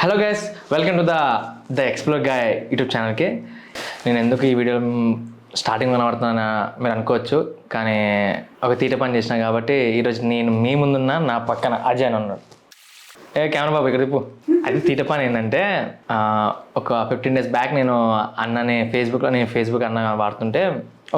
Hello guys welcome to the the explore guy YouTube ఛానల్కి నేను ఎందుకు ఈ వీడియో స్టార్టింగ్ కనబడుతున్నా మీరు అనుకోవచ్చు కానీ ఒక తీట పని చేసిన కాబట్టి ఈరోజు నేను మీ ముందున్న నా పక్కన అజయ్ అని ఉన్నాడు. ఏ కెమెరా బాబు ఇక్కడ రేపు అది తీట పని ఏంటంటే ఒక ఫిఫ్టీన్ డేస్ బ్యాక్ నేను అన్నని ఫేస్బుక్లో నేను ఫేస్బుక్ అన్న వాడుతుంటే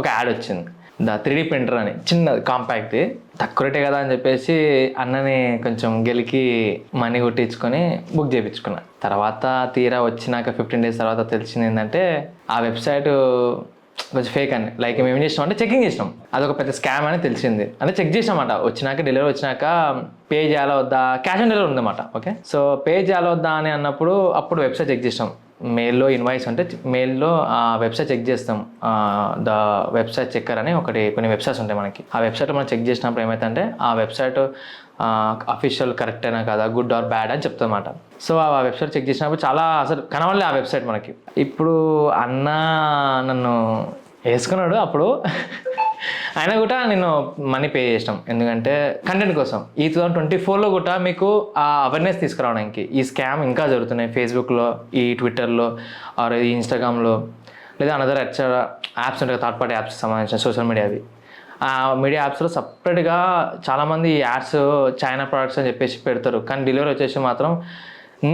ఒక యాడ్ వచ్చింది. దా త్రీ ప్రింటర్ అని. చిన్నది కాంపాక్ట్. తక్కువ రేటే కదా అని చెప్పేసి అన్నని కొంచెం గెలికి మనీ కొట్టించుకొని బుక్ చేయించుకున్నా తర్వాత తీరా వచ్చినాక ఫిఫ్టీన్ డేస్ తర్వాత తెలిసింది ఏంటంటే ఆ వెబ్సైట్ కొంచెం ఫేక్ అని. లైక్ మేము ఏం చేసినాం అంటే చెకింగ్ చేసినాం. అదొక పెద్ద స్కామ్ అని తెలిసింది. అంటే చెక్ చేసినామాట. వచ్చినాక డెలివరీ వచ్చినాక పే చేయాలా వద్దా? క్యాష్ ఆన్ డెలివరీ ఉందన్నమాట. ఓకే? సో పే చేయాలా వద్దా అని అన్నప్పుడు అప్పుడు వెబ్సైట్ చెక్ చేసినాం. మెయిల్లో ఇన్వాయిస్ అంటే మెయిల్లో ఆ వెబ్సైట్ చెక్ చేస్తాం. ద వెబ్సైట్ చెక్కర్ అని ఒకటి కొన్ని వెబ్సైట్స్ ఉంటాయి మనకి. ఆ వెబ్సైట్ మనం చెక్ చేసినప్పుడు ఏమైతుందంటే ఆ వెబ్సైట్ అఫీషియల్ కరెక్ట్ అయినా కదా గుడ్ ఆర్ బ్యాడ్ అని చెప్తామాట సో ఆ వెబ్సైట్ చెక్ చేసినప్పుడు చాలా అసలు కనవలే ఆ వెబ్సైట్ మనకి. ఇప్పుడు అన్న నన్ను వేసుకున్నాడు అప్పుడు. అయినా కూడా నేను మనీ పే చేసినాం. ఎందుకంటే కంటెంట్ కోసం. ఈ టూ థౌసండ్ ట్వంటీ ఫోర్లో కూడా మీకు ఆ అవేర్నెస్ తీసుకురావడానికి ఈ స్కామ్ ఇంకా జరుగుతున్నాయి. ఫేస్బుక్లో ఈ ట్విట్టర్లో ఆర్ ఈ ఇన్స్టాగ్రామ్లో లేదా అనదర్ యాప్స్ ఉంటాయి థర్డ్ పార్టీ యాప్స్ సంబంధించిన సోషల్ మీడియా అవి. ఆ మీడియా యాప్స్లో సపరేట్గా చాలామంది యాడ్స్ చైనా ప్రోడక్ట్స్ అని చెప్పేసి పెడతారు. కానీ డెలివరీ వచ్చేసి మాత్రం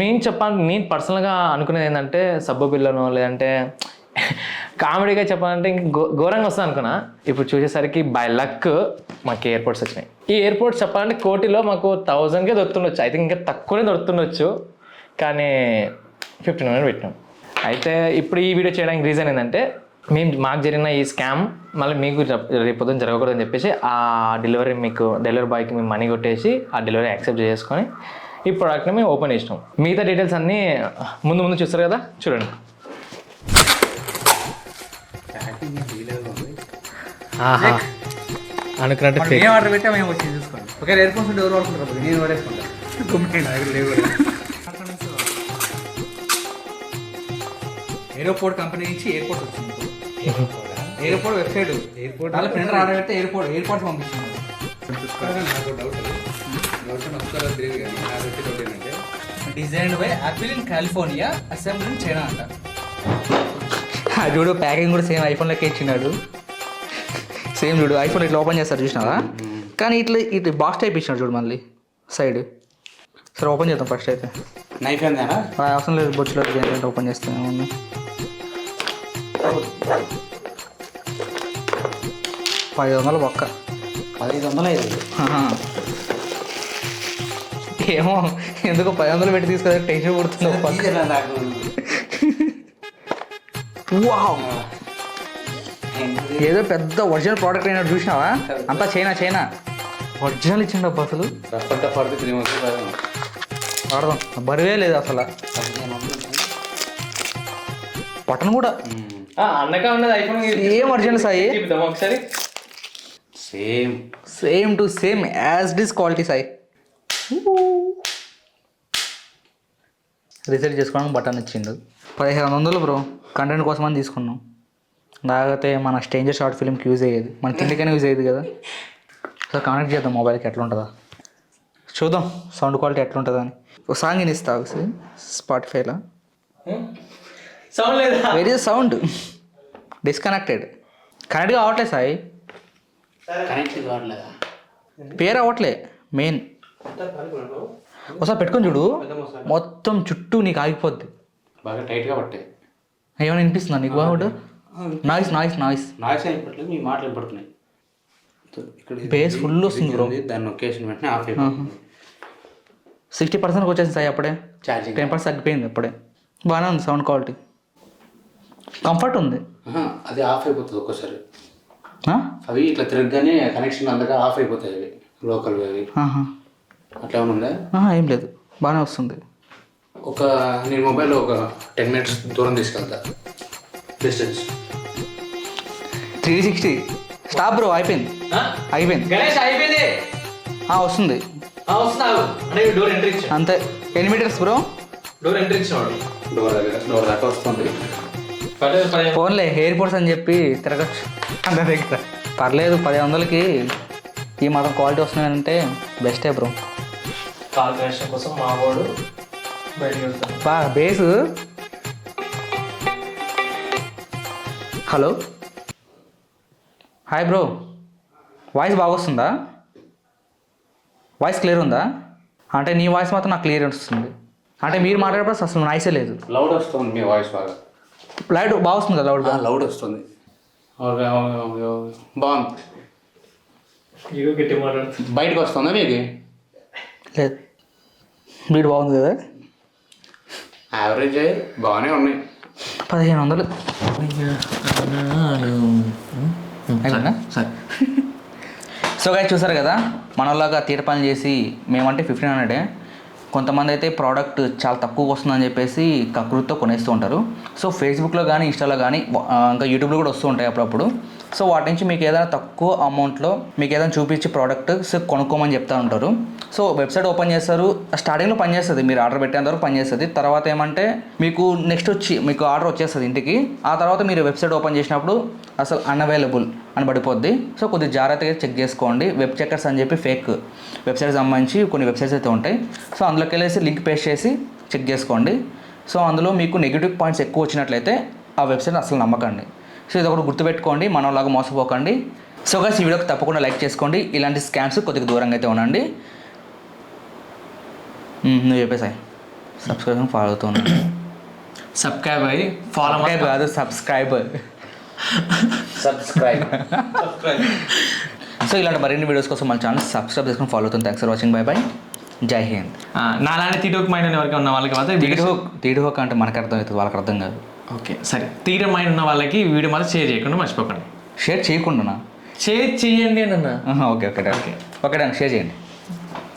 నేను చెప్పాలి నేను పర్సనల్గా అనుకునేది ఏంటంటే సబ్బు బిల్లను లేదంటే కామెడీగా చెప్పాలంటే ఇంక ఘోరంగా వస్తుంది అనుకున్నా. ఇప్పుడు చూసేసరికి బై లక్ మాకు ఎయిర్పోర్ట్స్ వచ్చినాయి. ఈ ఎయిర్పోర్ట్స్ చెప్పాలంటే కోటిలో మాకు థౌజండ్కే దొరుకుతుండొచ్చు. అయితే ఇంకా తక్కువనే దొరుకుతుండొచ్చు. కానీ ఫిఫ్టీన్ హండ్రెడ్ పెట్టినాం. అయితే ఇప్పుడు ఈ వీడియో చేయడానికి రీజన్ ఏంటంటే మేము మాకు జరిగిన ఈ స్కామ్ మళ్ళీ మీకు జ- రేపు జరగకూడదు జరగకూడదని చెప్పేసి ఆ డెలివరీ మీకు డెలివరీ బాయ్కి మేము మనీ కొట్టేసి ఆ డెలివరీ యాక్సెప్ట్ చేసుకొని ఈ ప్రోడక్ట్ని మేము ఓపెన్ చేసినాం. మిగతా డీటెయిల్స్ అన్నీ ముందు ముందు చూస్తారు కదా? చూడండి. ఆహా. అనుకున్నట్టు ఆర్డర్ పెట్టా మేము వచ్చి చూసుకోండి. ఒకవేళ ఎయిర్ ఫోన్స్ ఉంటే ఎవరు వాడుకుంటారు నేను వాడేసుకుంటా. ఏరోపోర్ట్ కంపెనీ నుంచి ఎయిర్పోర్ట్ వచ్చింది. ఎయిర్పోర్ట్ వెబ్సైట్ ఎయిర్పోర్ట్ వాళ్ళ ఫ్రెండ్ ఆర్డర్ పెడితే ఎయిర్పోర్ట్ ఎయిర్పోర్ట్ పంపిస్తున్నాను నాకు డౌట్ డౌట్ ఏంటంటే. Designed by Apple in California assembly China అంట. చూడు ప్యాకింగ్ కూడా సేమ్ ఐఫోన్ లెక్క ఇచ్చినాడు. సేమ్ చూడు ఐఫోన్ ఇట్లా ఓపెన్ చేస్తారు చూసినావా? కానీ ఇట్లా ఇట్లా బాక్స్ టైప్ ఇచ్చినాడు చూడు మళ్ళీ సైడ్ సరే ఓపెన్ చేద్దాం ఫస్ట్ అయితే. నైఫ్ ఏందా ఆ, అవసరం లేదు బొచ్చులో ఏంటంటే ఓపెన్ చేస్తాను పది వందలు ఒక్క. పదిహేను వందలు అయింది. ఏమో ఎందుకో పది వందలు పెట్టి తీసుకొని టెన్షన్ పడుతుంది. నాకు. వావ్ ఏదో పెద్ద ఒరిజినల్ ప్రోడక్ట్ అయినట్టు చూసినావా? అంతా చైనా చైనా. ఒరిజినల్ ఇచ్చిండు అబ్బా అసలు. వాడదాం బరువే లేదు అసలు. బటన్ కూడా. అన్నగా ఉన్నది ఐఫోన్ ఏం ఒరిజినల్ సాయి. ఒకసారి? Same same to same as this quality Sai. Result చేసుకోవడానికి బటన్ ఇచ్చిండు. పదిహేను వందలు బ్రో కంటెంట్ కోసం అని తీసుకున్నాం. లేకపోతే మన స్టేంజర్ షార్ట్ ఫిల్మ్కి యూజ్ అయ్యేది. మన తిండికైనా యూజ్ అయ్యేది కదా. సో కనెక్ట్ చేద్దాం మొబైల్కి ఎట్లా ఉంటుందా చూద్దాం సౌండ్ క్వాలిటీ ఎట్లా ఉంటుందా అని ఒక సాంగ్ ఇస్తా స్పాటిఫైలో సౌండ్ లేదా? వెరీ సౌండ్ డిస్కనెక్టెడ్ కనెక్ట్ అవ్వట్లేదు సాయి. కనెక్ట్ కావట్లేదా పేరు అవ్వట్లే మెయిన్ ఒకసారి పెట్టుకొని చూడు. మొత్తం చుట్టూ నీకు ఆగిపోద్ది. బాగా టైట్గా పట్టాయి. ఏమైనా వినిపిస్తుందా నీకు బాగుడు? Noise noise noise. నాయిస్ అయిపోవట్లేదు మీ మాటలు వినపడుతున్నాయి. ఇక్కడ Bass full వస్తుంది bro. దాన్ని ఒకేషన్ వెంటనే ఆఫ్ అయిపోతుంది సిక్స్టీ పర్సెంట్కి వచ్చేసింది సాయి అప్పుడే. ఛార్జింగ్ టెన్ పర్సెంట్ తగ్గిపోయింది అప్పుడే. బాగానే ఉంది సౌండ్ క్వాలిటీ. కంఫర్ట్ ఉంది. అది ఆఫ్ అయిపోతుంది ఒక్కోసారి? అవి ఇట్లా తిరగగానే కనెక్షన్ అందగా ఆఫ్ అయిపోతాయి అవి లోకల్ అవి. అట్లా ఏమైనా ఉందా? ఏం లేదు. బాగానే వస్తుంది. ఒక నేను మొబైల్ ఒక టెన్ మినిట్స్ దూరం తీసుకెళ్తా. Distance three sixty stop bro అయిపోయింది. అయిపోయింది. గణేష్ అయిపోయింది. ఆ, వస్తుంది. ఆ, వస్తున్నావు అంటే డోర్ ఎంట్రీ అంతే. ఎన్ని మీటర్స్ బ్రో డోర్ ఎంట్రీ ఇచ్చినాడు. డోర్ దగ్గర డోర్ దాకా వస్తుంది. ఫోన్లే ఎయిర్పోర్ట్స్ అని చెప్పి తిరగచ్చు. అందరి దగ్గర. పర్లేదు పది వందలకి ఈ మాత్రం క్వాలిటీ వస్తున్నాయంటే బెస్టే బ్రో కాల్ కనెక్షన్ కోసం మా వాడు బా bass. Hello. Hi bro. Voice బాగా వస్తుందా వాయిస్ క్లియర్ ఉందా? అంటే నీ వాయిస్ మాత్రం నాకు క్లియర్ వస్తుంది అంటే మీరు మాట్లాడేటప్పుడు అసలు నాయిసే లేదు. లౌడ్ వస్తుంది మీ వాయిస్ బాగా. లైట్ బాగా వస్తుంది. కదా లౌడ్ లౌడ్ వస్తుంది బాగుంది. ఇగో గట్టి మాట్లాడుతుంది బయటకు వస్తుందా మీకు లేదు. బీట్ బాగుంది కదా? యావరేజ్ బాగానే ఉన్నాయి పదిహేను వందలు సరే సో గాయ చూసారు కదా? మనలాగా తీట పని చేసి మేమంటే ఫిఫ్టీన్ హండ్రెడే కొంతమంది అయితే ప్రోడక్ట్ చాలా తక్కువ వస్తుందని చెప్పేసి కకృతితో కొనేస్తూ ఉంటారు. సో ఫేస్బుక్లో కానీ ఇన్స్టాలో కానీ ఇంకా యూట్యూబ్లో కూడా వస్తూ ఉంటాయి అప్పుడప్పుడు. సో వాటి నుంచి మీకు ఏదైనా తక్కువ అమౌంట్లో మీకు ఏదైనా చూపించి ప్రోడక్ట్ సో కొనుక్కోమని చెప్తా ఉంటారు. సో వెబ్సైట్ ఓపెన్ చేస్తారు. స్టార్టింగ్లో పనిచేస్తుంది. మీరు ఆర్డర్ పెట్టేంత వరకు పనిచేస్తుంది. తర్వాత ఏమంటే మీకు నెక్స్ట్ వచ్చి మీకు ఆర్డర్ వచ్చేస్తుంది ఇంటికి. ఆ తర్వాత మీరు వెబ్సైట్ ఓపెన్ చేసినప్పుడు అసలు అన్అవైలబుల్ అని పడిపోద్ది. సో కొద్దిగా జాగ్రత్తగా చెక్ చేసుకోండి. వెబ్ చెక్కర్స్ అని చెప్పి ఫేక్ వెబ్సైట్ సంబంధించి కొన్ని వెబ్సైట్స్ అయితే ఉంటాయి. సో అందులోకి వెళ్ళేసి లింక్ పేస్ట్ చేసి చెక్ చేసుకోండి. సో అందులో మీకు నెగిటివ్ పాయింట్స్ ఎక్కువ వచ్చినట్లయితే ఆ వెబ్సైట్ అసలు నమ్మకండి. సో ఇది ఒకటి గుర్తుపెట్టుకోండి మనలాగా మోసపోకండి. సో గైస్ ఈ వీడియోకి తప్పకుండా లైక్ చేసుకోండి. ఇలాంటి స్కామ్స్ కొద్దిగా దూరంగా అయితే ఉండండి. నువ్వు చెప్పేసాయి. సబ్స్క్రైబ్ ఫాలో అవుతున్నాను సబ్స్క్రైబ్ అయ్యి ఫాలో సబ్స్క్రైబ్ కాదు సబ్స్క్రైబర్ సబ్స్క్రైబ్ సో ఇలాంటి మరిన్ని వీడియోస్ కోసం మన ఛానల్ సబ్స్క్రైబ్ చేసుకుని ఫాలో అవుతుంది. Thanks for watching bye bye జై హింద్ నాలాంటి తీటోక్ మైండ్ ఎవరికి ఉన్న వాళ్ళకి మాత్రం తీడి వీడియో హోక్ తీడి హోక్ అంటే మనకు అర్థం అవుతుంది వాళ్ళకి అర్థం కాదు. ఓకే సరే. తీట మైండ్ ఉన్న వాళ్ళకి ఈ వీడియో మాత్రం షేర్ చేయకుండా మర్చిపోకండి. షేర్ చేయకుండా షేర్ చేయండి అని అన్న okay okay okay. Okay share చేయండి.